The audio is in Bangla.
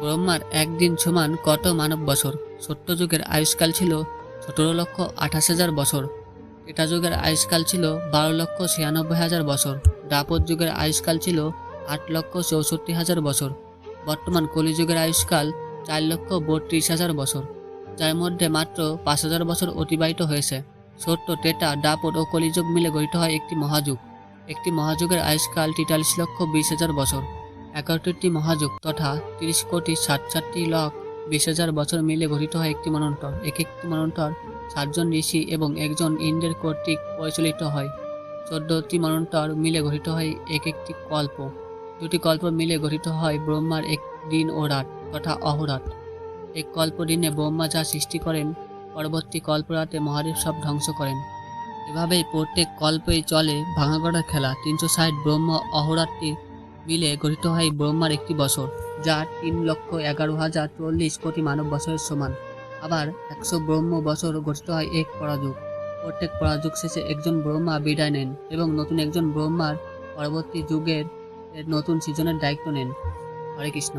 ব্রহ্মার একদিন সমান কত মানব বছর? সত্য যুগের আয়ুষ্কাল ছিল সতেরো লক্ষ আঠাশ হাজার বছর। এটা যুগের আয়ুষ্কাল ছিল বারো লক্ষ ছিয়ানব্বই হাজার বছর। দ্রাপর যুগের আয়ুষ্কাল ছিল আট লক্ষ চৌষট্টি হাজার বছর। বর্তমান কলিযুগের আয়ুষ্কাল চার লক্ষ বত্রিশ হাজার বছর, যার মধ্যে মাত্র পাঁচ হাজার বছর অতিবাহিত হয়েছে। সত্য টেটা ডাপট ও কলিযুগ মিলে গঠিত হয় একটি মহাযুগ। একটি মহাযুগের আয়ুষ্কাল তেতাল্লিশ লক্ষ বিশ হাজার বছর। এগারোটি মহাযুগ তথা তিরিশ কোটি ষাট ষাটটি লক্ষ বিশ হাজার বছর মিলে গঠিত হয় একটি মনন্তর। এক একটি মনন্তর সাতজন ঋষি এবং একজন ইন্দ্রের কর্তৃক পরিচালিত হয়। চোদ্দটি মনন্তর মিলে গঠিত হয় এক একটি কল্প। দুটি কল্প মিলে গঠিত হয় ব্রহ্মার এক দিন ও রাত তথা অহরাত। এক কল্প দিনে ব্রহ্মা যা সৃষ্টি করেন, পরবর্তী কল্পরাতে মহাদেব সব ধ্বংস করেন। এভাবেই প্রত্যেক কল্পেই চলে ভাঙাগড়ার খেলা। তিনশো ষাট ব্রহ্ম অহরাত্রি মিলে গঠিত হয় ব্রহ্মার একটি বছর, যা তিন লক্ষ এগারো হাজার চল্লিশ কোটি মানব বছরের সমান। আবার একশো ব্রহ্ম বছর গঠিত হয় এক পরাযুগ। প্রত্যেক পরাযুগ শেষে একজন ব্রহ্মা বিদায় নেন এবং নতুন একজন ব্রহ্মার পরবর্তী যুগের নতুন সৃজনের দায়িত্ব নেন। হরে কৃষ্ণ।